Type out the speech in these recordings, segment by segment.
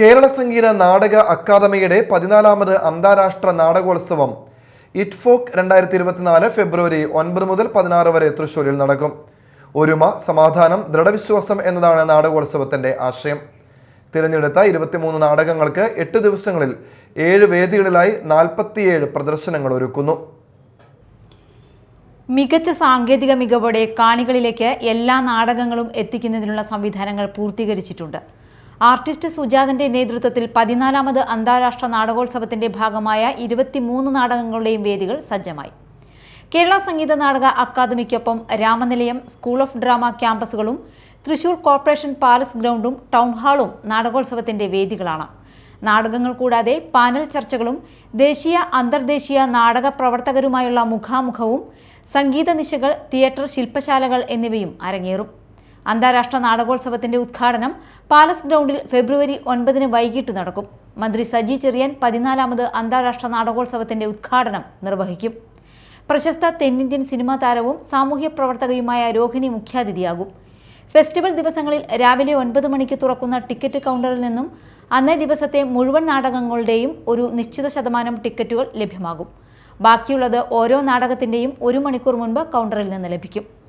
കേരള സംഗീത നാടക അക്കാദമിയുടെ പതിനാലാമത് അന്താരാഷ്ട്ര നാടകോത്സവം ഇറ്റ്ഫോക്ക് രണ്ടായിരത്തി ഇരുപത്തിനാല് ഫെബ്രുവരി ഒൻപത് മുതൽ പതിനാറ് വരെ തൃശ്ശൂരിൽ നടക്കും. ഒരുമ സമാധാനം ദൃഢവിശ്വാസം എന്നതാണ് നാടകോത്സവത്തിന്റെ ആശയം. തിരഞ്ഞെടുത്ത ഇരുപത്തിമൂന്ന് നാടകങ്ങൾക്ക് എട്ട് ദിവസങ്ങളിൽ ഏഴ് വേദികളിലായി നാൽപ്പത്തിയേഴ് പ്രദർശനങ്ങൾ ഒരുക്കുന്നു. മികച്ച സാങ്കേതിക മികവോടെ കാണികളിലേക്ക് എല്ലാ നാടകങ്ങളും എത്തിക്കുന്നതിനുള്ള സംവിധാനങ്ങൾ പൂർത്തീകരിച്ചിട്ടുണ്ട്. ആർട്ടിസ്റ്റ് സുജാതന്റെ നേതൃത്വത്തിൽ പതിനാലാമത് അന്താരാഷ്ട്ര നാടകോത്സവത്തിന്റെ ഭാഗമായ ഇരുപത്തിമൂന്ന് നാടകങ്ങളുടെയും വേദികൾ സജ്ജമായി. കേരള സംഗീത നാടക അക്കാദമിക്കൊപ്പം രാമനിലയം സ്കൂൾ ഓഫ് ഡ്രാമ ക്യാമ്പസുകളും തൃശൂർ കോർപ്പറേഷൻ പാലസ് ഗ്രൗണ്ടും ടൗൺ ഹാളും നാടകോത്സവത്തിന്റെ വേദികളാണ്. നാടകങ്ങൾ കൂടാതെ പാനൽ ചർച്ചകളും ദേശീയ അന്തർദേശീയ നാടക പ്രവർത്തകരുമായുള്ള മുഖാമുഖവും സംഗീത നിശകൾ തിയേറ്റർ ശില്പശാലകൾ എന്നിവയും അരങ്ങേറും. അന്താരാഷ്ട്ര നാടകോത്സവത്തിന്റെ ഉദ്ഘാടനം പാലസ് ഗ്രൗണ്ടിൽ ഫെബ്രുവരി ഒൻപതിന് വൈകിട്ട് നടക്കും. മന്ത്രി സജി ചെറിയാൻ പതിനാലാമത് അന്താരാഷ്ട്ര നാടകോത്സവത്തിന്റെ ഉദ്ഘാടനം നിർവഹിക്കും. പ്രശസ്ത തെന്നിന്ത്യൻ സിനിമാ താരവും സാമൂഹ്യ പ്രവർത്തകയുമായ രോഹിണി മുഖ്യാതിഥിയാകും. ഫെസ്റ്റിവൽ ദിവസങ്ങളിൽ രാവിലെ ഒൻപത് മണിക്ക് തുറക്കുന്ന ടിക്കറ്റ് കൗണ്ടറിൽ നിന്നും അന്നേ ദിവസത്തെ മുഴുവൻ നാടകങ്ങളുടെയും ഒരു നിശ്ചിത ശതമാനം ടിക്കറ്റുകൾ ലഭ്യമാകും. ബാക്കിയുള്ളത് ഓരോ നാടകത്തിന്റെയും ഒരു മണിക്കൂർ മുൻപ് കൗണ്ടറിൽ നിന്ന് ലഭിക്കും.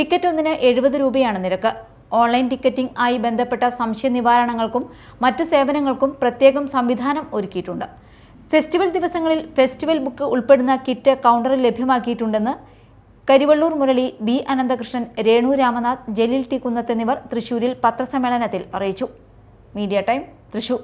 ടിക്കറ്റ് ഒന്നിന് എഴുപത് രൂപയാണ് നിരക്ക്. ഓൺലൈൻ ടിക്കറ്റിംഗ് ആയി ബന്ധപ്പെട്ട സംശയ നിവാരണങ്ങൾക്കും മറ്റ് സേവനങ്ങൾക്കും പ്രത്യേകം സംവിധാനം ഒരുക്കിയിട്ടുണ്ട്. ഫെസ്റ്റിവൽ ദിവസങ്ങളിൽ ഫെസ്റ്റിവൽ ബുക്ക് ഉൾപ്പെടുന്ന കിറ്റ് കൗണ്ടറിൽ ലഭ്യമാക്കിയിട്ടുണ്ടെന്ന് കരിവള്ളൂർ മുരളി ബി അനന്തകൃഷ്ണൻ രേണു രാമനാഥ് ജലീൽ ടി കുന്നത്ത് എന്നിവർ തൃശൂരിൽ പത്രസമ്മേളനത്തിൽ അറിയിച്ചു. Media time Thrissur.